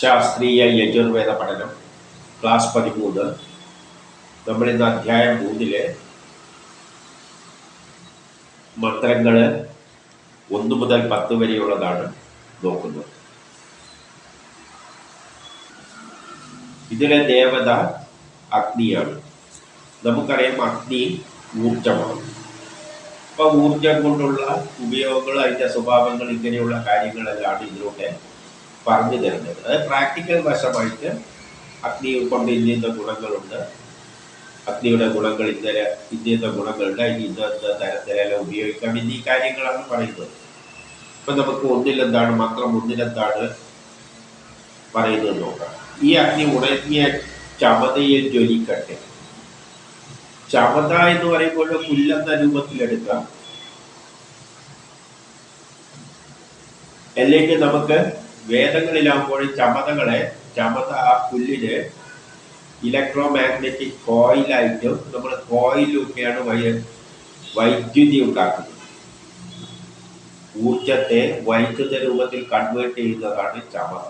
ശാസ്ത്രീയ യജുർവേദ പഠനം ക്ലാസ് പതിമൂന്ന് നമ്മളിന്ന് അധ്യായം മൂന്നിലെ മന്ത്രങ്ങൾ ഒന്ന് മുതൽ പത്ത് വരെയുള്ളതാണ് നോക്കുന്നത്. ഇതിലെ ദേവത അഗ്നിയാണ്. നമുക്കറിയാം അഗ്നി ഊർജമാണ് അപ്പൊ ഊർജം കൊണ്ടുള്ള ഉപയോഗങ്ങൾ അതിന്റെ സ്വഭാവങ്ങൾ ഇങ്ങനെയുള്ള കാര്യങ്ങളെല്ലാം ഇതിലൂടെ പറഞ്ഞു തരുന്നത്. അത് പ്രാക്ടിക്കൽ വശമായിട്ട് അഗ്നി കൊണ്ട് ഇന്ത്യ ഗുണങ്ങളുണ്ട്. അഗ്നിയുടെ ഗുണങ്ങൾ ഇന്നലെ ഇന്നിന്ന ഗുണങ്ങളുണ്ട്. അതിന് ഇന്നത്തെ തരത്തിലെല്ലാം ഉപയോഗിക്കാം. എന്നീ കാര്യങ്ങളാണ് പറയുന്നത്. ഇപ്പം നമുക്ക് ഒന്നിലെന്താണ് മാത്രം ഒന്നിലെന്താണ് പറയുന്നത് നോക്കാം. ഈ അഗ്നി ഉണങ്ങിയ ചമതയിൽ ജ്വലിക്കട്ടെ. ചമത എന്ന് പറയുമ്പോൾ പുല്ലെന്ന രൂപത്തിലെടുക്കാം. അല്ലെങ്കിൽ നമുക്ക് വേദങ്ങളിലാകുമ്പോൾ ചമതകളെ ചമത ആ പുല്ലിന് ഇലക്ട്രോ മാഗ്നറ്റിക് കോയിലായിട്ടും നമ്മൾ കോയിലൊക്കെയാണ് വൈ വൈദ്യുതി ഉണ്ടാക്കുന്നത്. ഊർജത്തെ വൈദ്യുത രൂപത്തിൽ കൺവേർട്ട് ചെയ്യുന്നതാണ് ചമത.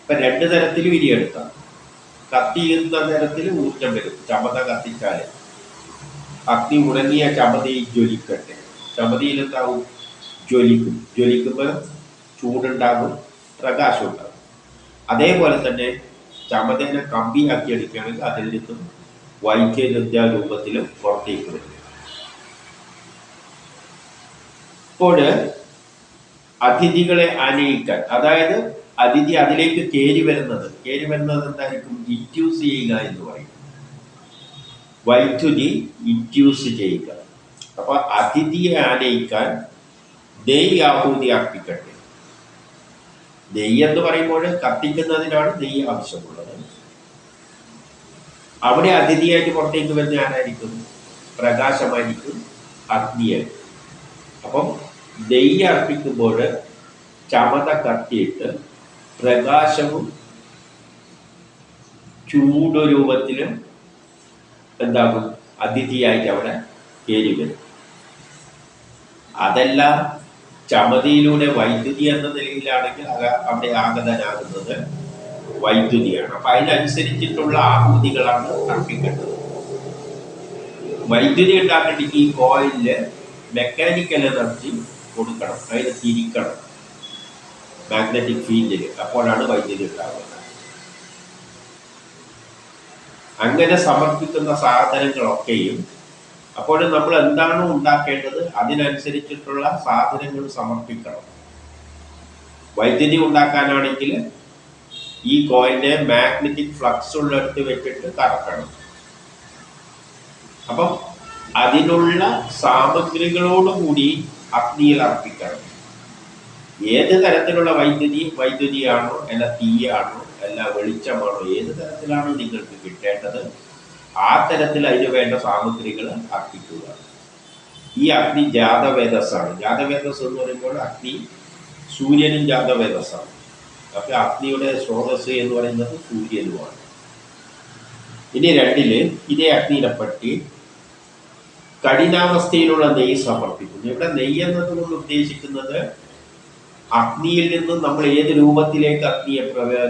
ഇപ്പൊ രണ്ടു തരത്തിലും ഇനി എടുക്കാം. കത്തിയുന്ന തരത്തിൽ ഊർജം വരും. ചമത കത്തിച്ചാൽ അഗ്നി ഉണങ്ങിയ ചമതയിൽ ജ്വലിക്കട്ടെ. ചമതയിൽ എന്താവും? ജ്വലിക്കും. ജ്വലിക്കുമ്പോൾ ചൂടുണ്ടാകും പ്രകാശം ഉണ്ടാകും അതേപോലെ തന്നെ ചമതേനെ കമ്പിയാക്കി എടുക്കുകയാണെങ്കിൽ അതിൽ നിന്നും വൈദ്യുത രൂപത്തിലും പുറത്തേക്ക് വരും ഇപ്പോൾ അതിഥികളെ അനയിക്കാൻ അതായത് അതിഥി അതിലേക്ക് കയറി വരുന്നത് കയറി വരുന്നത് എന്തായിരിക്കും? ഇറ്റ്യൂസ് ചെയ്യുക എന്ന് പറയും. വൈദ്യുതി ഇറ്റ്യൂസ് ചെയ്യുക. അപ്പൊ അതിഥിയെ ആനയിക്കാൻ ദൈ ആഹൂതി അർപ്പിക്കട്ടെ. നെയ്യ് എന്ന് പറയുമ്പോൾ കത്തിക്കുന്നതിനാണ് നെയ്യ് ആവശ്യമുള്ളത്. അവിടെ അതിഥിയായിട്ട് പുറത്തേക്ക് വരുന്ന ആരായിരിക്കും? പ്രകാശമായിരിക്കും അഗ്നിയായിരിക്കും. അപ്പം നെയ്യ് അർപ്പിക്കുമ്പോൾ ചമത കത്തിയിട്ട് പ്രകാശവും ചൂട് രൂപത്തിലും എന്താകും? അതിഥിയായിട്ട് അവിടെ കയറി വരും. അതല്ല ചമതിയിലൂടെ വൈദ്യുതി എന്ന നിലയിലാണെങ്കിൽ അത് അവിടെ ആഗതനാകുന്നത് വൈദ്യുതിയാണ്. അപ്പൊ അതിനനുസരിച്ചിട്ടുള്ള ആഹുതികളാണ് അർപ്പിക്കേണ്ടത് വൈദ്യുതി ഉണ്ടാക്കണമെങ്കിൽ ഈ കോയിലിൽ മെക്കാനിക്കൽ എനർജി കൊടുക്കണം അതിന് തിരിക്കണം. മാഗ്നറ്റിക് ഫീൽഡിൽ അപ്പോഴാണ് വൈദ്യുതി ഉണ്ടാകുന്നത് അങ്ങനെ സമർപ്പിക്കുന്ന സാധനങ്ങളൊക്കെയും അപ്പോൾ നമ്മൾ എന്താണോ ഉണ്ടാക്കേണ്ടത്? അതിനനുസരിച്ചിട്ടുള്ള സാധനങ്ങൾ സമർപ്പിക്കണം. വൈദ്യുതി ഉണ്ടാക്കാനാണെങ്കിൽ ഈ കോയിനെ മാഗ്നറ്റിക് ഫ്ലക്സ് ഉള്ളിടത്ത് വെച്ചിട്ട് കറക്കണം. അപ്പം അതിനുള്ള സാമഗ്രികളോടുകൂടി അഗ്നിയിൽ അർപ്പിക്കണം. ഏത് തരത്തിലുള്ള വൈദ്യുതി? വൈദ്യുതിയാണോ അല്ല തീയാണോ അല്ല വെളിച്ചമാണോ? ഏത് തരത്തിലാണോ നിങ്ങൾക്ക് കിട്ടേണ്ടത്? ആ തരത്തിൽ അതിന് വേണ്ട സാമഗ്രികൾ അർപ്പിക്കുക. ഈ അഗ്നി ജാതവേദസ്സാണ് ജാതവേദസ് എന്ന് പറയുമ്പോൾ അഗ്നി സൂര്യനും ജാതവേദസ്സാണ് അപ്പൊ അഗ്നിയുടെ സ്രോതസ് എന്ന് പറയുന്നത് സൂര്യനുമാണ്. ഇനി രണ്ടിൽ ഇതേ അഗ്നിനെ പറ്റി കഠിനാവസ്ഥയിലുള്ള നെയ്യ് സമർപ്പിക്കുന്നു. ഇവിടെ നെയ്യ് എന്നതുകൊണ്ട് ഉദ്ദേശിക്കുന്നത് അഗ്നിയിൽ നിന്നും നമ്മൾ ഏത് രൂപത്തിലേക്ക് അഗ്നിയെ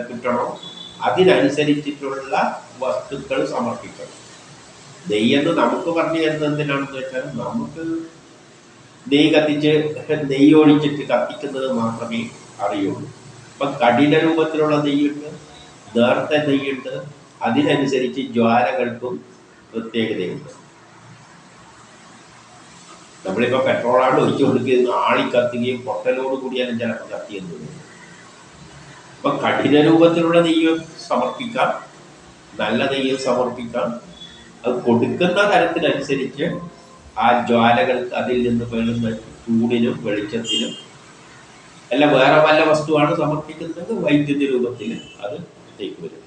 കിട്ടണോ? അതിനനുസരിച്ചിട്ടുള്ള വസ്തുക്കൾ സമർപ്പിക്കണം. നെയ്യെന്ന് നമുക്ക് പറഞ്ഞു തരുന്നത് എന്തിനാണെന്ന് വെച്ചാൽ നമുക്ക് നെയ്യ് കത്തിച്ച് നെയ്യ് ഒഴിച്ചിട്ട് കത്തിക്കുന്നത് മാത്രമേ അറിയുള്ളൂ. ഇപ്പൊ കഠിന രൂപത്തിലുള്ള നെയ്യുണ്ട് നേർത്ത നെയ്യുണ്ട് അതിനനുസരിച്ച് ജ്വാലകൾക്കും പ്രത്യേകതയുണ്ട്. നമ്മളിപ്പോ പെട്രോളാണ് ഒഴിച്ചു കൊടുക്കുന്നത് ആളി കത്തുകയും പൊട്ടലോട് കൂടിയാണ് ചിലപ്പോൾ കത്തിയെന്ന് തോന്നുന്നു അപ്പൊ കഠിന രൂപത്തിലുള്ള നെയ്യ് സമർപ്പിക്കാം. നല്ല നെയ്യ് സമർപ്പിക്കാം. അത് കൊടുക്കുന്ന തരത്തിനനുസരിച്ച് ആ ജ്വാലകൾക്ക് അതിൽ നിന്ന് വേണുന്ന ചൂടിനും വെളിച്ചത്തിനും അല്ല വേറെ വല്ല വസ്തുവാണ് സമർപ്പിക്കുന്നത്? വൈദ്യുതി രൂപത്തിൽ അത് ഇട്ടേക്ക് വരും.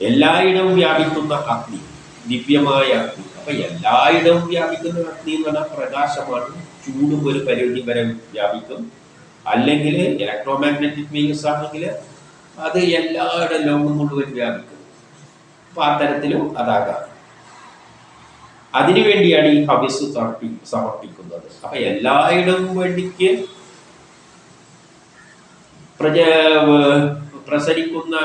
എല്ലായിടവും വ്യാപിക്കുന്ന അഗ്നി ദിവ്യമായ അഗ്നി. അപ്പൊ എല്ലായിടവും വ്യാപിക്കുന്ന അഗ്നി എന്ന് പറഞ്ഞാൽ പ്രകാശമാണ്. ചൂടും ഒരു പരിധി വരെ വ്യാപിക്കും. അല്ലെങ്കിൽ ഇലക്ട്രോ മാഗ്നറ്റിക് വേവ്സ് ആണെങ്കിൽ അത് എല്ലാവരുടെ ലോകം മുഴുവൻ വ്യാപിക്കും അപ്പൊ ആ തരത്തിലും അതാകാം. അതിനുവേണ്ടിയാണ് ഈ ഹവിസ് സമർപ്പി സമർപ്പിക്കുന്നത്. അപ്പൊ എല്ലായിടവും വേണ്ടിക്ക് പ്രജ പ്രസരിക്കുന്ന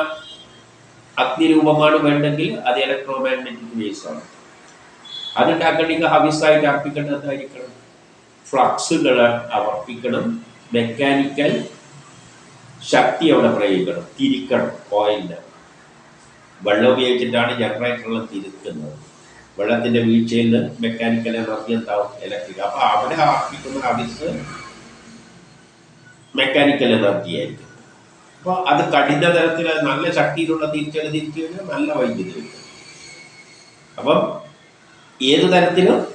അഗ്നിരൂപമാണ് വേണ്ടെങ്കിൽ അത് ഇലക്ട്രോ മാഗ്നറ്റിക് വേവ്സ് ആണ് അതുണ്ടാക്കണമെങ്കിൽ ഹവിസായിട്ട് അർപ്പിക്കേണ്ടതായിരിക്കണം ഫ്ലക്സുകൾ അവർപ്പിക്കണം. മെക്കാനിക്കൽ ശക്തി അവിടെ പ്രയോഗിക്കണം. തിരിക്കണം. കോയിലിന്റെ വെള്ളം ഉപയോഗിച്ചിട്ടാണ് ജനറേറ്ററിൽ തിരുത്തുന്നത്. വെള്ളത്തിന്റെ വീഴ്ചയിൽ നിന്ന് മെക്കാനിക്കൽ എനർജി എന്താവും? ഇലക്ട്രിക് അപ്പോൾ അവിടെ ആർപ്പിക്കുന്ന ഹവിസ് മെക്കാനിക്കൽ എനർജി ആയിരിക്കും. അപ്പോൾ അത് കഠിന തരത്തിൽ നല്ല ശക്തിയിലുള്ള തിരിച്ചൽ തിരിച്ചു കഴിഞ്ഞാൽ നല്ല വൈദ്യുതി കിട്ടും. അപ്പം ഏത് തരത്തിലും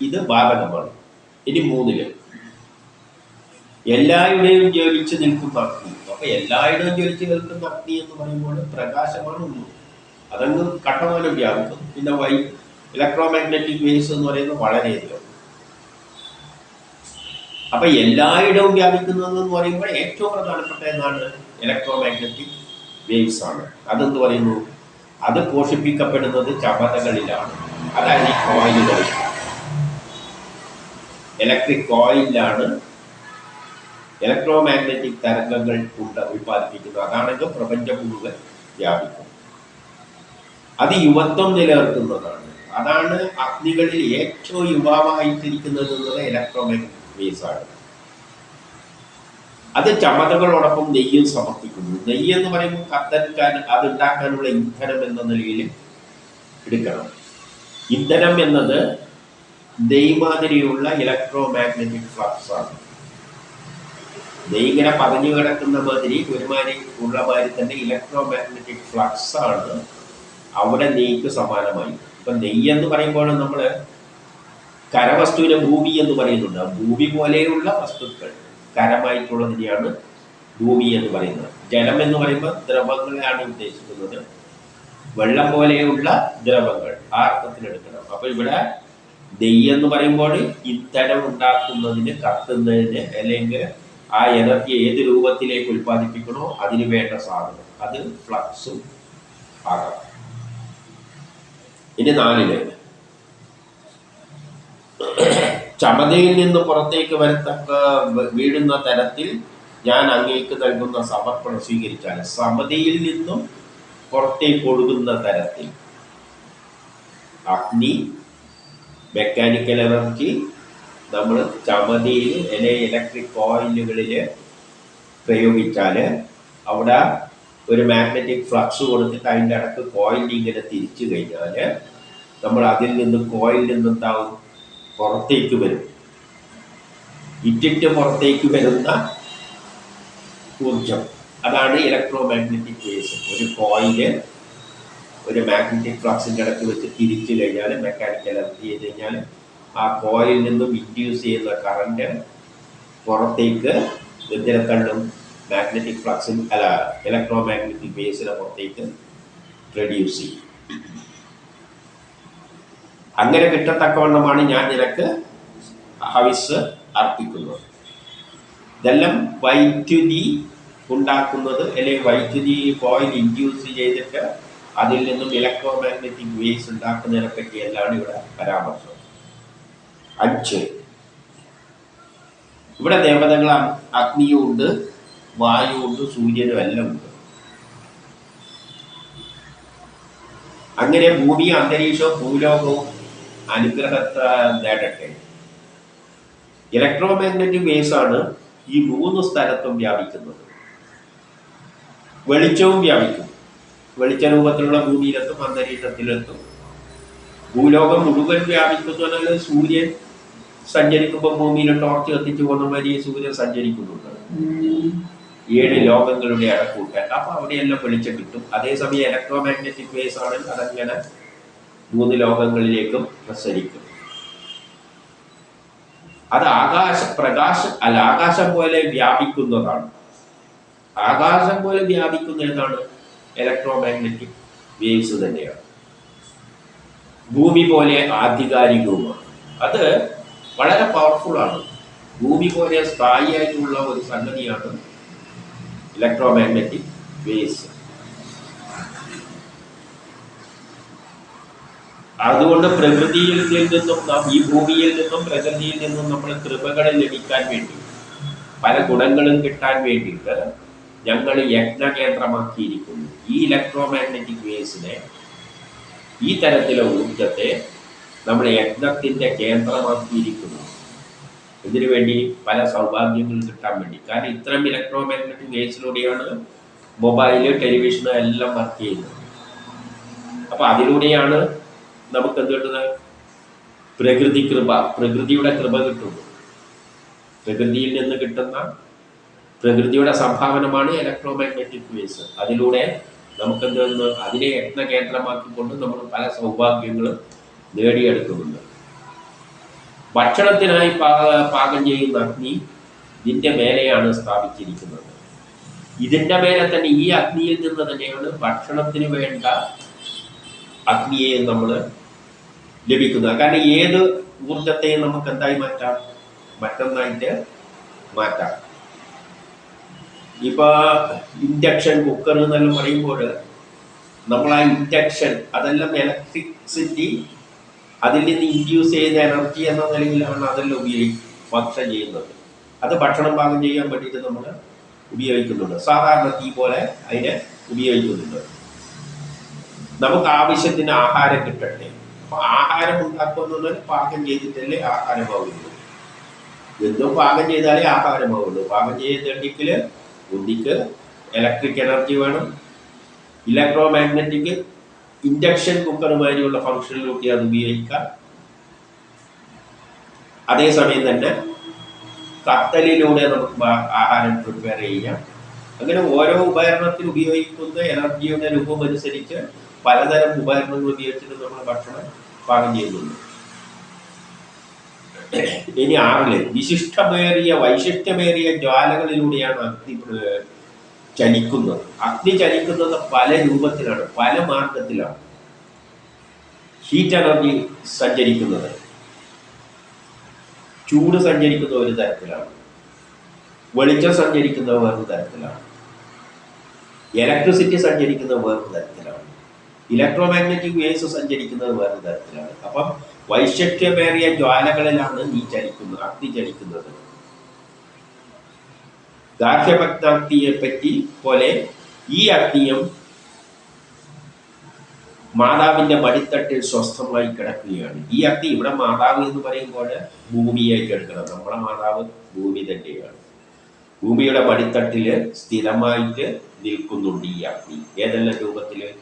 ഇത് ബാധകമാണ്. ഇനി മൂന്നിൽ. എല്ലായിടെയും ജ്വലിച്ച് നിൽക്കുന്ന ഭക്തി അപ്പൊ എല്ലായിടവും ജ്വലിച്ച് നിൽക്കും ഭക്തി എന്ന് പറയുമ്പോൾ പ്രകാശമാണ് ഉള്ളൂ. അതങ്ങ് കട്ടമാനം വ്യാപിക്കും. പിന്നെ വൈ ഇലക്ട്രോ മാഗ്നറ്റിക് വേവ്സ് എന്ന് പറയുന്നത് വളരെയധികം അപ്പൊ എല്ലായിടവും വ്യാപിക്കുന്നതെന്ന് പറയുമ്പോൾ ഏറ്റവും പ്രധാനപ്പെട്ട എന്താണ് ഇലക്ട്രോ മാഗ്നറ്റിക് വേവ്സ് ആണ്. അതെന്ന് പറയുന്നു? അത് പോഷിപ്പിക്കപ്പെടുന്നത് ചപതകളിലാണ് അതായത് ഈ ഇലക്ട്രിക് കോയിലാണ് ഇലക്ട്രോ മാഗ്നറ്റിക് തരംഗങ്ങൾ ഉണ്ട് ഉൽപ്പാദിപ്പിക്കുന്നു. അതാണെങ്കിൽ പ്രപഞ്ചം മുഴുവൻ വ്യാപിക്കും അത് യുവത്വം നിലനിർത്തുന്നതാണ്. അതാണ് അഗ്നികളിൽ ഏറ്റവും യുവാവായിട്ടിരിക്കുന്നത് എന്നത് ഇലക്ട്രോ മാഗ്നറ്റിക് ആണ്. അത് ചമതകളോടൊപ്പം നെയ്യും സമർപ്പിക്കുന്നു. നെയ്യ് എന്ന് പറയുമ്പോൾ കത്തരിക്കാൻ അത് ഉണ്ടാക്കാനുള്ള ഇന്ധനം എന്ന നിലയിൽ എടുക്കണം. ഇന്ധനം എന്നത് നെയ്മാതിരിയുള്ള ഇലക്ട്രോ മാഗ്നറ്റിക് ഫ്ലക്സ് ആണ്. ഇങ്ങനെ പതഞ്ഞു കിടക്കുന്ന മാതിരി ഒരുമാതിരി ഉള്ള മാതിരി തന്നെ ഇലക്ട്രോ മാഗ്നറ്റിക് ഫ്ലക്സ് ആണ് അവിടെ നെയ്ക്ക് സമാനമായി. ഇപ്പൊ നെയ്യ് എന്ന് പറയുമ്പോൾ നമ്മൾ കരവസ്തുവിനെ ഭൂമി എന്ന് പറയുന്നുണ്ട്. ഭൂമി പോലെയുള്ള വസ്തുക്കൾ കരമായിട്ടുള്ളതിനെയാണ് ഭൂമി എന്ന് പറയുന്നത്. ജലം എന്ന് പറയുമ്പോൾ ദ്രവങ്ങളെയാണ് ഉദ്ദേശിക്കുന്നത്. വെള്ളം പോലെയുള്ള ദ്രവങ്ങൾ ആ അർത്ഥത്തിൽ എടുക്കണം. അപ്പൊ ഇവിടെ നെയ്യ് എന്ന് പറയുമ്പോൾ ഇന്ധനം ഉണ്ടാക്കുന്നതിന് കത്തുന്നതിന് അല്ലെങ്കിൽ ആ എനർജി ഏത് രൂപത്തിലേക്ക് ഉൽപ്പാദിപ്പിക്കണോ അതിന് വേണ്ട സാധനം. അത് ഫ്ലക്സും ആകാം. ഇനി നാലിൽ. ചമതയിൽ നിന്ന് പുറത്തേക്ക് വരത്തക്ക വീഴുന്ന തരത്തിൽ ഞാൻ അങ്ങേക്ക് നൽകുന്ന സമർപ്പണം സ്വീകരിച്ചാൽ സമതിയിൽ നിന്നും പുറത്തേക്ക് ഒഴുകുന്ന തരത്തിൽ. അഗ്നി മെക്കാനിക്കൽ എനർജി നമ്മൾ ചമതിയിൽ അല്ലെ ഇലക്ട്രിക് കോയിലുകളിൽ പ്രയോഗിച്ചാൽ അവിടെ ഒരു മാഗ്നറ്റിക് ഫ്ലക്സ് കൊടുത്തിട്ട് അതിന്റെ ഇടയ്ക്ക് കോയിൽ ഇങ്ങനെ തിരിച്ചു കഴിഞ്ഞാൽ നമ്മൾ അതിൽ നിന്ന് കോയിൽ എന്താവും പുറത്തേക്ക് വരും. ഇറ്റിറ്റ് പുറത്തേക്ക് വരുന്ന ഊർജം അതാണ് ഇലക്ട്രോ മാഗ്നറ്റിക് വേവ്സ് ഒരു കോയിൽ ഒരു മാഗ്നറ്റിക് ഫ്ലക്സിന്റെ ഇടയ്ക്ക് വെച്ച് തിരിച്ചു കഴിഞ്ഞാൽ മെക്കാനിക്കൽ എനർജി ചെയ്ത് കഴിഞ്ഞാൽ ആ കോയിൽ നിന്നും ഇൻഡ്യൂസ് ചെയ്യുന്ന കറണ്ട് പുറത്തേക്ക് തള്ളും മാഗ്നറ്റിക് ഫ്ലക്സിൽ അല്ല ഇലക്ട്രോ മാഗ്നറ്റിക് വേവ്സിനെ പുറത്തേക്ക് പ്രൊഡ്യൂസ് ചെയ്യും. അങ്ങനെ കിട്ടത്തക്കവണ്ണമാണ് ഞാൻ നിനക്ക് ഹവിസ് അർപ്പിക്കുന്നത്. ഇതെല്ലാം വൈദ്യുതി ഉണ്ടാക്കുന്നത് അല്ലെങ്കിൽ വൈദ്യുതി കോയിൽ ഇൻഡ്യൂസ് ചെയ്തിട്ട് അതിൽ നിന്നും ഇലക്ട്രോ മാഗ്നറ്റിക് വേവ്സ് ഉണ്ടാക്കുന്നതിനെ പറ്റിയെല്ലാം ഇവിടെ പരാമർശം. അഞ്ച് ഇവിടെ ദേവതകളാണ്. അഗ്നിയും ഉണ്ട് വായു ഉണ്ട് സൂര്യനും എല്ലാം ഉണ്ട്. അങ്ങനെ ഭൂമി അന്തരീക്ഷവും ഭൂലോകവും അനുഗ്രഹത്തെ നേടട്ടെ. ഇലക്ട്രോ മാഗ്നറ്റിക് വേവ്സ് ആണ് ഈ മൂന്ന് സ്ഥലത്തും വ്യാപിക്കുന്നത്. വെളിച്ചവും വ്യാപിക്കും. വെളിച്ച രൂപത്തിലുള്ള ഭൂമിയിലെത്തും അന്തരീക്ഷത്തിലെത്തും. ഭൂലോകം മുഴുവൻ വ്യാപിക്കുന്നതല്ല സൂര്യൻ സഞ്ചരിക്കുമ്പോൾ ഭൂമിയിൽ ടോർച്ച് കത്തിച്ചു പോകുന്ന മാതിരി സൂര്യൻ സഞ്ചരിക്കുന്നുണ്ട്. ഏഴ് ലോകങ്ങളുടെ അടക്കൂട്ടൽ അപ്പൊ അവിടെയെല്ലാം വെളിച്ചം കിട്ടും. അതേസമയം ഇലക്ട്രോ മാഗ്നറ്റിക് വേസ് ആണെങ്കിൽ അതങ്ങനെ മൂന്ന് ലോകങ്ങളിലേക്കും പ്രസരിക്കും. അത് ആകാശ പ്രകാശം അല്ല ആകാശം പോലെ വ്യാപിക്കുന്നതാണ്. ആകാശം പോലെ വ്യാപിക്കുന്ന എന്താണ് ഇലക്ട്രോ മാഗ്നറ്റിക് വേവ്സ് തന്നെയാണ്. ഭൂമി പോലെ ആധികാരികവുമാണ്. അത് വളരെ പവർഫുൾ ആണ്. ഭൂമി പോലെ സ്ഥായിയായിട്ടുള്ള ഒരു സംഗതിയാണ് ഇലക്ട്രോ മാഗ്നറ്റിക് വേസ് അതുകൊണ്ട് പ്രകൃതിയിൽ നിന്നും നാം ഈ ഭൂമിയിൽ നിന്നും പ്രകൃതിയിൽ നിന്നും നമ്മൾ കൃപകൾ ലഭിക്കാൻ വേണ്ടി പല ഗുണങ്ങളും കിട്ടാൻ വേണ്ടിയിട്ട് ഞങ്ങൾ യജ്ഞകേന്ദ്രമാക്കിയിരിക്കുന്നു. ഈ ഇലക്ട്രോ മാഗ്നറ്റിക് വേവ്സിനെ ഈ തരത്തിലെ ഊർജത്തെ നമ്മുടെ യജ്ഞത്തിന്റെ കേന്ദ്രമാക്കിയിരിക്കുന്നു. ഇതിനു വേണ്ടി പല സൗഭാഗ്യങ്ങൾ കിട്ടാൻ വേണ്ടി. കാരണം ഇത്തരം ഇലക്ട്രോ മാഗ്നറ്റിക് വേവ്സിലൂടെയാണ് മൊബൈൽ ടെലിവിഷൻ എല്ലാം വർക്ക് ചെയ്യുന്നത്. അപ്പൊ അതിലൂടെയാണ് നമുക്ക് എന്ത് കിട്ടുന്നത്? പ്രകൃതി കൃപ പ്രകൃതിയുടെ കൃപ കിട്ടുന്നു. പ്രകൃതിയിൽ നിന്ന് കിട്ടുന്ന പ്രകൃതിയുടെ സംഭാവനമാണ് ഇലക്ട്രോ മാഗ്നറ്റിക് വേവ്സ്. അതിലൂടെ നമുക്ക് എന്ത് വരുന്നു? അതിനെ യത്ന കേന്ദ്രമാക്കിക്കൊണ്ട് നമ്മൾ പല സൗഭാഗ്യങ്ങളും നേടിയെടുക്കുന്നുണ്ട്. ഭക്ഷണത്തിനായി പാകം ചെയ്യുന്ന അഗ്നി ഇതിന്റെ മേലെയാണ് സ്ഥാപിച്ചിരിക്കുന്നത്. ഇതിന്റെ മേലെ തന്നെ ഈ അഗ്നിയിൽ നിന്ന് തന്നെയാണ് ഭക്ഷണത്തിന് വേണ്ട അഗ്നിയെ നമ്മൾ ലഭിക്കുന്നത്. കാരണം ഏത് ഊർജത്തെയും നമുക്ക് എന്തായി മാറ്റാം? മറ്റൊന്നായിട്ട് മാറ്റാം. ഇപ്പൊ ഇൻഡക്ഷൻ കുക്കർ എന്നെല്ലാം പറയുമ്പോൾ നമ്മൾ ആ ഇൻഡക്ഷൻ അതെല്ലാം ഇലക്ട്രിസിറ്റി അതിൽ നിന്ന് ഇൻഡ്യൂസ് ചെയ്ത എനർജി എന്ന നിലയിലാണ് അതെല്ലാം ഉപയോഗിക്കുന്നത് ഭക്ഷണം ചെയ്യുന്നത്. അത് ഭക്ഷണം പാകം ചെയ്യാൻ വേണ്ടിയിട്ട് നമ്മൾ ഉപയോഗിക്കുന്നുണ്ട്. സാധാരണ തീ പോലെ അതിനെ ഉപയോഗിക്കുന്നുണ്ട്. നമുക്ക് ആവശ്യത്തിന് ആഹാരം കിട്ടട്ടെ അപ്പൊ ആഹാരം ഉണ്ടാക്കുന്നത് പാകം ചെയ്തിട്ടല്ലേ ആഹാരമാവുള്ളൂ എന്തും പാകം ചെയ്താലേ ആഹാരമാവുള്ളൂ പാകം ചെയ്തിട്ടുണ്ടെങ്കിൽ ഒന്നിക്ക് ഇലക്ട്രിക് എനർജി വേണം. ഇലക്ട്രോ മാഗ്നറ്റിക് ഇൻഡക്ഷൻ കുക്കറുമാരിയുള്ള ഫംഗ്ഷനിലൊക്കെ അത് ഉപയോഗിക്കാം. അതേസമയം തന്നെ കത്തലിലൂടെ നമുക്ക് ആഹാരം പ്രിപ്പയർ ചെയ്യാം. അങ്ങനെ ഓരോ ഉപകരണത്തിൽ ഉപയോഗിക്കുന്ന എനർജിയുടെ രൂപം അനുസരിച്ച് പലതരം ഉപകരണങ്ങൾ ഉപയോഗിച്ചിട്ട് നമ്മൾ ഭക്ഷണം പാകം ചെയ്യുന്നുണ്ട്. ഇനി ആറിൽ. വിശിഷ്ടമേറിയ വൈശിഷ്ട്യമേറിയ ജ്വാലകളിലൂടെയാണ് അഗ്നി ചലിക്കുന്നത്. അഗ്നി ചലിക്കുന്നത് പല രൂപത്തിലാണ് പല മാർഗത്തിലാണ് ഹീറ്റ് എനർജി സഞ്ചരിക്കുന്നത്. ചൂട് സഞ്ചരിക്കുന്ന ഒരു തരത്തിലാണ്. വെളിച്ചം സഞ്ചരിക്കുന്ന വേറൊരു തരത്തിലാണ്. ഇലക്ട്രിസിറ്റി സഞ്ചരിക്കുന്ന വേറൊരു തരത്തിലാണ്. ഇലക്ട്രോ മാഗ്നറ്റിക് വേവ്സ് സഞ്ചരിക്കുന്നത് വേറൊരു തരത്തിലാണ്. അപ്പം വൈശിഷ്ട്യമേറിയ ജ്വാലകളിലാണ് നീ ചലിക്കുന്നത് അഗ്നി ചലിക്കുന്നത്. ഗാർഹ്യഭക്താഗ്നിയെ പറ്റി പോലെ ഈ അഗ്നിയും മാതാവിന്റെ മടിത്തട്ടിൽ സ്വസ്ഥമായി കിടക്കുകയാണ്. ഈ അഗ്നി ഇവിടെ മാതാവ് എന്ന് പറയുമ്പോൾ ഭൂമിയായിട്ട് എടുക്കണം. നമ്മുടെ മാതാവ് ഭൂമി തന്നെയാണ്. ഭൂമിയുടെ മടിത്തട്ടിൽ സ്ഥിരമായിട്ട് നിൽക്കുന്നുണ്ട് ഈ അഗ്നി. ഏതെല്ലാം രൂപത്തിൽ?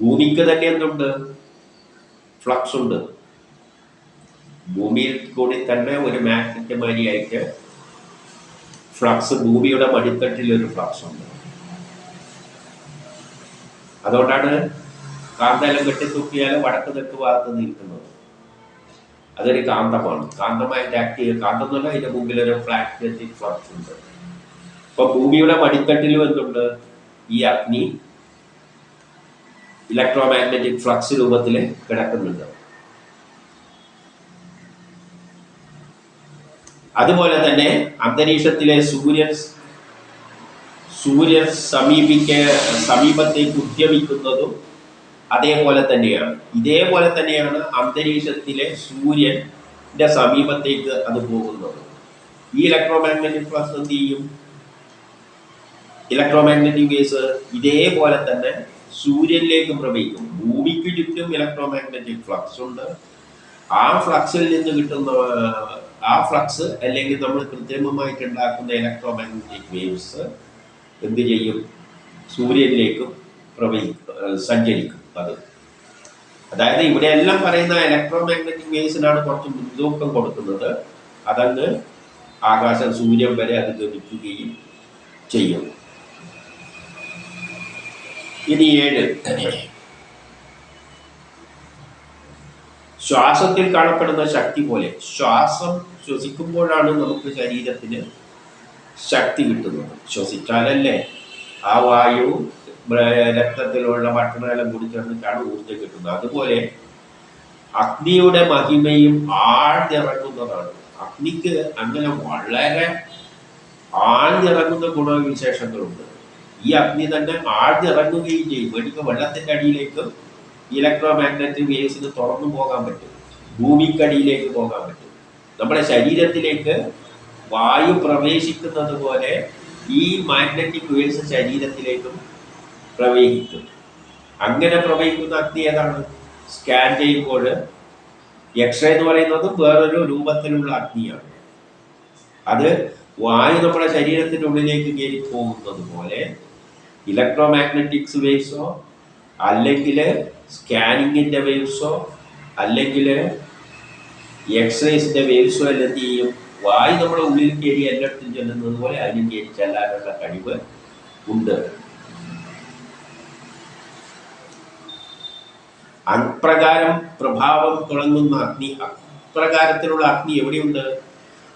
ഭൂമിക്ക് തന്നെ എന്തുണ്ട്? ഫ്ലക്സ് ഉണ്ട്. ഭൂമിയിൽ കൂടി തന്നെ ഒരു മാഗ്നറ്റ് മാതിരിയായിട്ട് ഫ്ലക്സ് ഭൂമിയുടെ മടിത്തട്ടിൽ ഒരു ഫ്ലക്സ് ഉണ്ട്. അതുകൊണ്ടാണ് കാന്തലം കെട്ടിത്തൂക്കിയാൽ വടക്ക് തെക്ക് ഭാഗത്ത് നിൽക്കുന്നത്. അതൊരു കാന്തമാണ്. കാന്തമായിട്ട് ആക്ട് ചെയ്യുക. കാന്തം എന്ന് പറഞ്ഞാൽ മുമ്പിൽ ഒരു ഫ്ലാഗ്നറ്റിക് ഫ്ലക്സ് ഉണ്ട്. ഇപ്പൊ ഭൂമിയുടെ മടിത്തട്ടിലും എന്തുണ്ട്? ഈ അഗ്നി ഇലക്ട്രോ മാഗ്നറ്റിക് ഫ്ലക്സ് രൂപത്തിൽ കിടക്കുന്നുണ്ട്. അതുപോലെ തന്നെ അന്തരീക്ഷത്തിലെ സൂര്യൻ സൂര്യൻ സമീപിക്ക സമീപത്തേക്ക് ഉദ്യമിക്കുന്നതും അതേപോലെ തന്നെയാണ്. ഇതേപോലെ തന്നെയാണ് അന്തരീക്ഷത്തിലെ സൂര്യന്റെ സമീപത്തേക്ക് അത് പോകുന്നത്. ഈ ഇലക്ട്രോ മാഗ്നറ്റിക് ഫ്ലക്സ് എന്ത് ചെയ്യും? ഇലക്ട്രോ മാഗ്നറ്റിക് വേവ്സ് ഇതേപോലെ തന്നെ സൂര്യനിലേക്ക് പ്രവഹിക്കും. ഭൂമിക്ക് ചുറ്റും ഇലക്ട്രോ മാഗ്നറ്റിക് ഫ്ലക്സ് ഉണ്ട്. ആ ഫ്ലക്സിൽ നിന്ന് കിട്ടുന്ന ആ ഫ്ലക്സ് അല്ലെങ്കിൽ നമ്മൾ കൃത്രിമമായിട്ട് ഉണ്ടാക്കുന്ന ഇലക്ട്രോ മാഗ്നറ്റിക് വേവ്സ് എന്ത് ചെയ്യും? സൂര്യനിലേക്കും പ്രവഹിക്കും സഞ്ചരിക്കും അത്. അതായത് ഇവിടെ എല്ലാം പറയുന്ന ഇലക്ട്രോ മാഗ്നറ്റിക് വേവ്സിനാണ് കുറച്ച് മുൻതൂക്കം കൊടുക്കുന്നത്. അതങ്ങ് ആകാശം സൂര്യൻ വരെ അത് ഗമിക്കുകയും ചെയ്യും. ഇനി ഏഴ്. ശ്വാസത്തിൽ കാണപ്പെടുന്ന ശക്തി പോലെ ശ്വാസം ശ്വസിക്കുമ്പോഴാണ് നമുക്ക് ശരീരത്തിന് ശക്തി കിട്ടുന്നത്. ശ്വസിച്ചാലല്ലേ ആ വായു രക്തത്തിലുള്ള ഭക്ഷണമെല്ലാം കൂടി ചേർന്നിട്ടാണ് ഊർജം കിട്ടുന്നത്. അതുപോലെ അഗ്നിയുടെ മഹിമയും ആഴ്ന്നിറങ്ങുന്നതാണ്. അഗ്നിക്ക് അങ്ങനെ വളരെ ആഴ്ന്നിറങ്ങുന്ന ഗുണവിശേഷങ്ങളുണ്ട്. ഈ അഗ്നി തന്നെ ആഴ്ന്നിറങ്ങുകയും ചെയ്യും. എനിക്ക് വെള്ളത്തിന്റെ അടിയിലേക്ക് ഇലക്ട്രോ മാഗ്നറ്റിക് വേവ്സിന് തുറന്നു പോകാൻ പറ്റും. ഭൂമിക്കടിയിലേക്ക് പോകാൻ പറ്റും. നമ്മുടെ ശരീരത്തിലേക്ക് വായു പ്രവേശിക്കുന്നത് പോലെ ഈ മാഗ്നറ്റിക് വേവ്സ് ശരീരത്തിലേക്കും പ്രവേശിക്കും അങ്ങനെ പ്രവഹിക്കുന്ന അഗ്നി ഏതാണ്? സ്കാൻ ചെയ്യുമ്പോൾ എക്സ്റേ എന്ന് പറയുന്നത് വേറൊരു രൂപത്തിലുള്ള അഗ്നിയാണ്. അത് വായു നമ്മുടെ ശരീരത്തിന്റെ ഉള്ളിലേക്ക് കയറി പോകുന്നത് പോലെ ഇലക്ട്രോ മാഗ്നറ്റിക്സ് വേവ്സോ അല്ലെങ്കിൽ സ്കാനിങ്ങിന്റെ വേവ്സോ അല്ലെങ്കിൽ എക്സ്റേസിന്റെ വേവ്സോ എല്ലാം ചെയ്യും? വായു നമ്മുടെ ഉള്ളിൽ കയറി എല്ലായിടത്തും ചെല്ലുന്നത് പോലെ അതിനും കയറി ചെല്ലാനുള്ള കഴിവ് ഉണ്ട്. അപ്രകാരം പ്രഭാവം തുടങ്ങുന്ന അഗ്നി അപ്രകാരത്തിലുള്ള അഗ്നി എവിടെയുണ്ട്?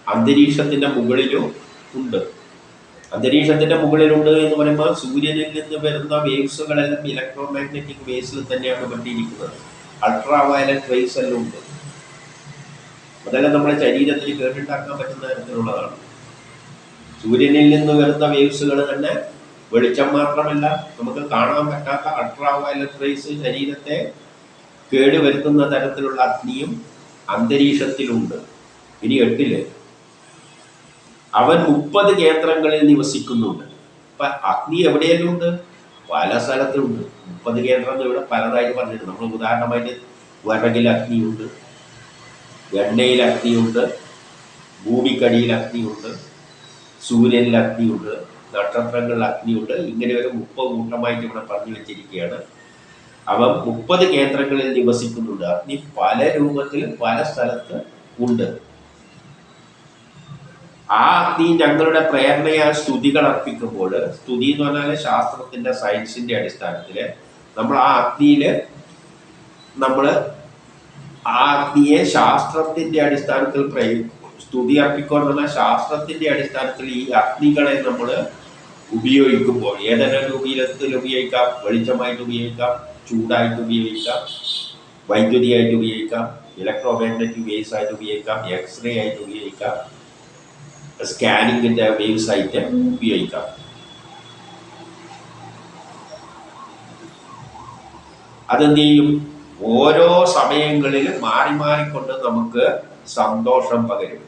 അന്തരീക്ഷത്തിന്റെ മുകളിലും ഉണ്ട്. അന്തരീക്ഷത്തിന്റെ മുകളിലുണ്ട് എന്ന് പറയുമ്പോൾ സൂര്യനിൽ നിന്ന് വരുന്ന വേവ്സുകളെല്ലാം ഇലക്ട്രോ മാഗ്നറ്റിക് വേവ്സിൽ തന്നെയാണ് പറ്റിയിരിക്കുന്നത് അൾട്രാ വയലറ്റ് വേവ്സ് എല്ലാം ഉണ്ട്. അതെല്ലാം നമ്മുടെ ശരീരത്തിൽ കേട്ടുണ്ടാക്കാൻ പറ്റുന്ന തരത്തിലുള്ളതാണ്. സൂര്യനിൽ നിന്ന് വരുന്ന വേവ്സുകൾ തന്നെ വെളിച്ചം മാത്രമല്ല നമുക്ക് കാണാൻ പറ്റാത്ത അൾട്രാ വയലറ്റ് റേസ് ശരീരത്തെ കേടുവരുത്തുന്ന തരത്തിലുള്ള അഗ്നിയും അന്തരീക്ഷത്തിലുണ്ട്. ഇനി എട്ടിൽ അവൻ മുപ്പത് കേന്ദ്രങ്ങളിൽ നിവസിക്കുന്നുണ്ട്. അപ്പൊ അഗ്നി എവിടെയെല്ലാം ഉണ്ട് പല സ്ഥലത്തുണ്ട്. മുപ്പത് കേന്ദ്രം ഇവിടെ പലതായിട്ട് പറഞ്ഞിട്ടുണ്ട്. നമ്മൾ ഉദാഹരണമായിട്ട് വിറകിൽ അഗ്നിയുണ്ട് എണ്ണയിൽ അഗ്നിയുണ്ട് ഭൂമിക്കടിയിൽ അഗ്നിയുണ്ട് സൂര്യനിൽ അഗ്നിയുണ്ട് നക്ഷത്രങ്ങളിൽ അഗ്നിയുണ്ട്. ഇങ്ങനെ ഒരു മുപ്പത് കൂട്ടമായിട്ട് ഇവിടെ പറഞ്ഞു വെച്ചിരിക്കുകയാണ്. അവൻ മുപ്പത് കേന്ദ്രങ്ങളിൽ നിവസിക്കുന്നുണ്ട്. അഗ്നി പല രൂപത്തിൽ പല സ്ഥലത്ത് ഉണ്ട്. ആ അഗ്നി ഞങ്ങളുടെ പ്രേരണയാൽ സ്തുതികൾ അർപ്പിക്കുമ്പോൾ സ്തുതി എന്ന് പറഞ്ഞാൽ ശാസ്ത്രത്തിന്റെ സയൻസിന്റെ അടിസ്ഥാനത്തിൽ നമ്മൾ ആ അഗ്നിയിൽ നമ്മൾ ആ അഗ്നിയെ ശാസ്ത്രത്തിന്റെ അടിസ്ഥാനത്തിൽ സ്തുതി അർപ്പിക്കുക എന്ന് പറഞ്ഞാൽ ശാസ്ത്രത്തിന്റെ അടിസ്ഥാനത്തിൽ ഈ അഗ്നികളെ നമ്മൾ ഉപയോഗിക്കുമ്പോൾ ഏതെല്ലാം രൂപീലത്തിൽ ഉപയോഗിക്കാം? വെളിച്ചമായിട്ട് ഉപയോഗിക്കാം ചൂടായിട്ട് ഉപയോഗിക്കാം വൈദ്യുതിയായിട്ട് ഉപയോഗിക്കാം ഇലക്ട്രോ മാഗ്നറ്റിക് വേവ്സ് ആയിട്ട് ഉപയോഗിക്കാം എക്സ്റേ ആയിട്ട് ഉപയോഗിക്കാം സ്കാനിങ്ങിന്റെ വേവ്സ് ആയിട്ട് ഉപയോഗിക്കാം. അതെന്ത് ചെയ്യും? ഓരോ സമയങ്ങളിൽ മാറി മാറിക്കൊണ്ട് നമുക്ക് സന്തോഷം പകരും.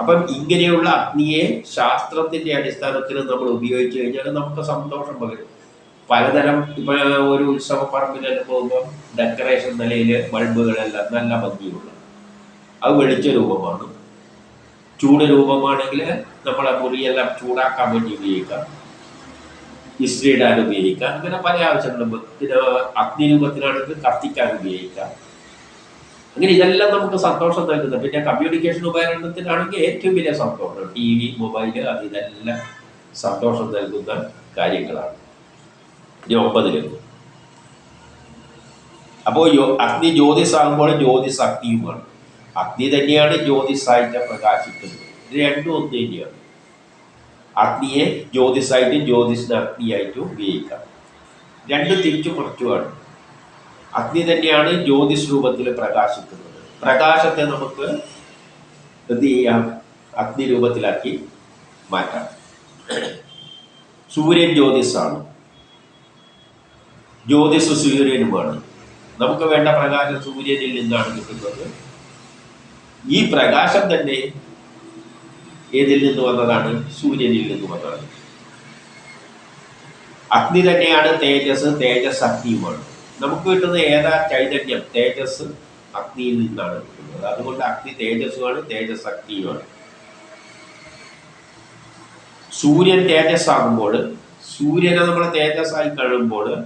അപ്പം ഇങ്ങനെയുള്ള അഗ്നിയെ ശാസ്ത്രത്തിന്റെ അടിസ്ഥാനത്തിൽ നമ്മൾ ഉപയോഗിച്ചു കഴിഞ്ഞാൽ നമുക്ക് സന്തോഷം പകരും. പലതരം ഇപ്പൊ ഒരു ഉത്സവ പറമ്പിലെല്ലാം പോകുമ്പോൾ ഡെക്കറേഷൻ നിലയിൽ ബൾബുകളെല്ലാം നല്ല ഭംഗിയുള്ള അത് വെളിച്ച രൂപമാണ് ചൂട് രൂപമാണെങ്കിൽ നമ്മളെ മുറിയെല്ലാം ചൂടാക്കാൻ വേണ്ടി ഉപയോഗിക്കാം. ഇസ്ത്രി ഇടാൻ ഉപയോഗിക്കാം അങ്ങനെ പല ആവശ്യങ്ങളും പിന്നെ അഗ്നി രൂപത്തിലാണെങ്കിൽ കത്തിക്കാൻ ഉപയോഗിക്കാം. അങ്ങനെ ഇതെല്ലാം നമുക്ക് സന്തോഷം നൽകുന്നത് പിന്നെ കമ്മ്യൂണിക്കേഷൻ ഉപകരണത്തിനാണെങ്കിൽ ഏറ്റവും വലിയ സന്തോഷം ടി വി മൊബൈൽ അത് ഇതെല്ലാം സന്തോഷം നൽകുന്ന കാര്യങ്ങളാണ്. ഇനി ഒമ്പതിലേക്ക് അപ്പോൾ അഗ്നി ജ്യോതിസാകുമ്പോൾ ജ്യോതിസ് അഗ്നിയുമാണ് അഗ്നി തന്നെയാണ് ജ്യോതിസായിട്ട് പ്രകാശിക്കുന്നത്. ഇത് രണ്ടും ഒന്ന് തന്നെയാണ്. അഗ്നിയെ ജ്യോതിസായിട്ടും ജ്യോതിസിന് അഗ്നിയായിട്ടും ഉപയോഗിക്കാം. രണ്ടും തിരിച്ചു മറിച്ചുമാണ് അഗ്നി തന്നെയാണ് ജ്യോതിസ് രൂപത്തിൽ പ്രകാശിക്കുന്നത്. പ്രകാശത്തെ നമുക്ക് എന്ത് ചെയ്യാം? അഗ്നി രൂപത്തിലാക്കി മാറ്റാം. സൂര്യൻ ജ്യോതിസാണ് ജ്യോതിസ് സൂര്യനുമാണ്. നമുക്ക് വേണ്ട പ്രകാശം സൂര്യനിൽ നിന്നാണ് കിട്ടുന്നത്. ഈ പ്രകാശം തന്നെ ഏതിൽ നിന്ന് വന്നതാണ്? സൂര്യനിൽ നിന്ന് വന്നതാണ്. അഗ്നി തന്നെയാണ് തേജസ് തേജസ് അഗ്നിയുമാണ്. നമുക്ക് കിട്ടുന്ന ഏതാ ചൈതന്യം? തേജസ് അഗ്നിയിൽ നിന്നാണ് കിട്ടുന്നത്. അതുകൊണ്ട് അഗ്നി തേജസ്സുമാണ് തേജസ് അഗ്നിയുമാണ്. സൂര്യൻ തേജസ് ആകുമ്പോൾ സൂര്യനെ നമ്മൾ തേജസ്സായി കഴിയുമ്പോൾ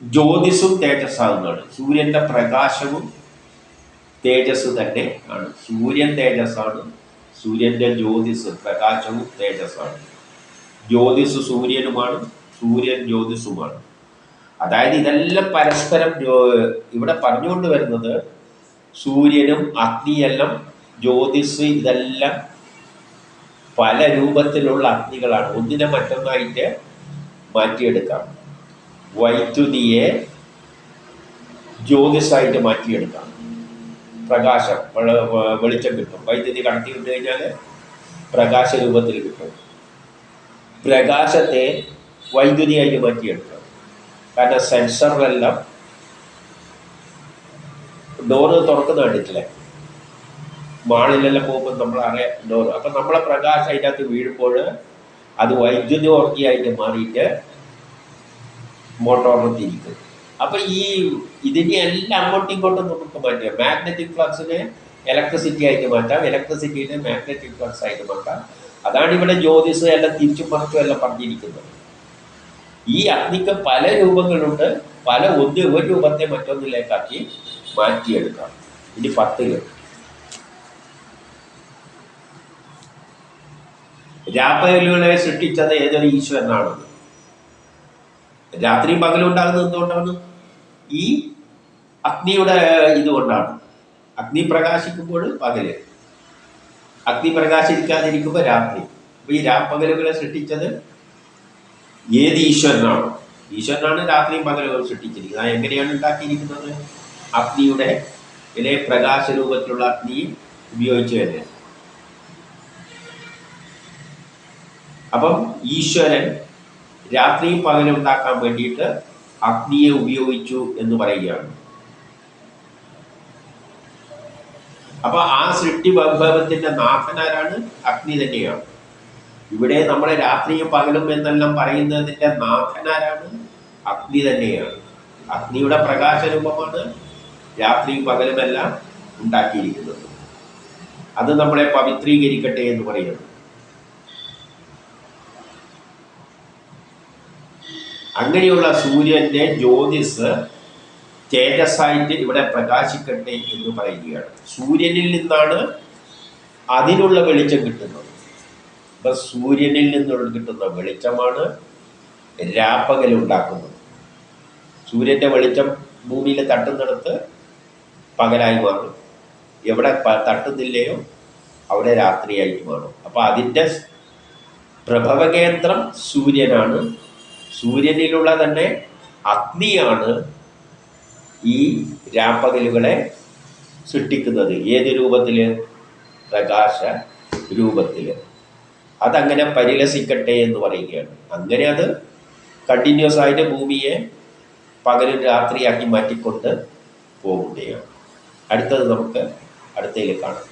ജ്യോതിസും തേജസ് ആകുന്നതാണ് സൂര്യന്റെ പ്രകാശവും തേജസ് തന്നെ ആണ്. സൂര്യൻ തേജസ്സാണ് സൂര്യന്റെ ജ്യോതിസ് പ്രകാശവും തേജസ്സാണ്. ജ്യോതിസ് സൂര്യനുമാണ് സൂര്യൻ ജ്യോതിസുമാണ് അതായത് ഇതെല്ലാം പരസ്പരം ഇവിടെ പറഞ്ഞുകൊണ്ട് വരുന്നത് സൂര്യനും അഗ്നിയെല്ലാം ജ്യോതിസ് ഇതെല്ലാം പല രൂപത്തിലുള്ള അഗ്നികളാണ്. ഒന്നിനെ മറ്റൊന്നായിട്ട് മാറ്റിയെടുക്കാം. വൈദ്യുതിയെ ജ്യോതിസായിട്ട് മാറ്റിയെടുക്കാം. പ്രകാശം വെളിച്ചം കിട്ടും. വൈദ്യുതി കടത്തി വിട്ട് കഴിഞ്ഞാൽ പ്രകാശ രൂപത്തിൽ കിട്ടും. പ്രകാശത്തെ വൈദ്യുതിയായി മാറ്റിയെടുക്കും കാരണം സെൻസറിലെല്ലാം ഡോറ് തുറക്കുന്ന കണ്ടിട്ടില്ലേ? മാളിലെല്ലാം പോകുമ്പോൾ നമ്മൾ അറിയാം ഡോർ അപ്പം നമ്മളെ പ്രകാശം അതിനകത്ത് വീഴുമ്പോൾ അത് വൈദ്യുതി ഓർക്കിയായിട്ട് മാറിയിട്ട് മോട്ടോറിൽ തിരിക്കും അപ്പൊ ഈ ഇതിനെ എല്ലാം അങ്ങോട്ടും ഇങ്ങോട്ടും നമുക്ക് മാറ്റാം. മാഗ്നറ്റിക് ഫ്ലക്സിനെ ഇലക്ട്രിസിറ്റി ആയിട്ട് മാറ്റാം. ഇലക്ട്രിസിറ്റിനെ മാഗ്നറ്റിക് ഫ്ലക്സ് ആയിട്ട് മാറ്റാം. അതാണ് ഇവിടെ ജ്യോതിസ് എല്ലാം തിരിച്ചും മറിച്ചും എല്ലാം പറഞ്ഞിരിക്കുന്നത്. ഈ അഗ്നിക്ക് പല രൂപങ്ങളുണ്ട്. പല ഒന്ന് ഒരു രൂപത്തെ മറ്റൊന്നിലേക്കാക്കി മാറ്റിയെടുക്കാം. ഇനി പത്തിൽ രാപ്പകലുകളെ സൃഷ്ടിച്ചത് ഏതൊരു ഈശ്വരനാണ്? രാത്രിയും പകലും ഉണ്ടാകുന്നത് എന്തുകൊണ്ടാണ്? ഈ അഗ്നിയുടെ ഇതുകൊണ്ടാണ്. അഗ്നി പ്രകാശിക്കുമ്പോൾ പകൽ. അഗ്നി പ്രകാശിക്കാതിരിക്കുമ്പോൾ രാത്രി. അപ്പൊ ഈ രാപ്പകലുകളെ സൃഷ്ടിച്ചത് ഏത് ഈശ്വരനാണ്? ഈശ്വരനാണ് രാത്രിയും പകലുകളും സൃഷ്ടിച്ചിരിക്കുന്നത്. അത് എങ്ങനെയാണ് ഉണ്ടാക്കിയിരിക്കുന്നത്? അഗ്നിയുടെ ഇതിലെ പ്രകാശ രൂപത്തിലുള്ള അഗ്നി ഉപയോഗിച്ചു തന്നെ. അപ്പം ഈശ്വരൻ രാത്രിയും പകലും ഉണ്ടാക്കാൻ വേണ്ടിയിട്ട് അഗ്നിയെ ഉപയോഗിച്ചു എന്ന് പറയുകയാണ്. അപ്പൊ ആ സൃഷ്ടി വൈഭവത്തിന്റെ നാഥനാരാണ് അഗ്നി തന്നെയാണ്. ഇവിടെ നമ്മളെ രാത്രിയും പകലും എന്നെല്ലാം പറയുന്നതിന്റെ നാഥനാരാണ് അഗ്നി തന്നെയാണ്. അഗ്നിയുടെ പ്രകാശരൂപമാണ് രാത്രിയും പകലുമെല്ലാം ഉണ്ടാക്കിയിരിക്കുന്നത്. അത് നമ്മളെ പവിത്രീകരിക്കട്ടെ എന്ന് പറയുന്നു. അങ്ങനെയുള്ള സൂര്യന്റെ ജ്യോതിസ് തേജസ്സായിട്ട് ഇവിടെ പ്രകാശിക്കട്ടെ എന്ന് പറയുകയാണ്. സൂര്യനിൽ നിന്നാണ് അതിനുള്ള വെളിച്ചം കിട്ടുന്നത്. അപ്പൊ സൂര്യനിൽ നിന്നുള്ള കിട്ടുന്ന വെളിച്ചമാണ് രാപ്പകൽ ഉണ്ടാക്കുന്നത്. വെളിച്ചം ഭൂമിയിൽ തട്ടുന്നിടത്ത് പകലായി മാറും. എവിടെ തട്ടുന്നില്ലയോ അവിടെ രാത്രിയായിട്ട് മാറും. അപ്പൊ അതിന്റെ പ്രഭവകേന്ദ്രം സൂര്യനാണ്. സൂര്യനിലുള്ള തന്നെ അഗ്നിയാണ് ഈ രാപ്പകലുകളെ സൃഷ്ടിക്കുന്നത്. ഏത് രൂപത്തിൽ പ്രകാശ രൂപത്തിൽ അതങ്ങനെ പരിലസിക്കട്ടെ എന്ന് പറയുകയാണ്. അങ്ങനെ അത് കണ്ടിന്യൂസ് ആയിട്ട് ഭൂമിയെ പകലും രാത്രിയാക്കി മാറ്റിക്കൊണ്ട് പോവുകയാണ്. അടുത്തത് നമുക്ക് അടുത്തതിൽ കാണാം.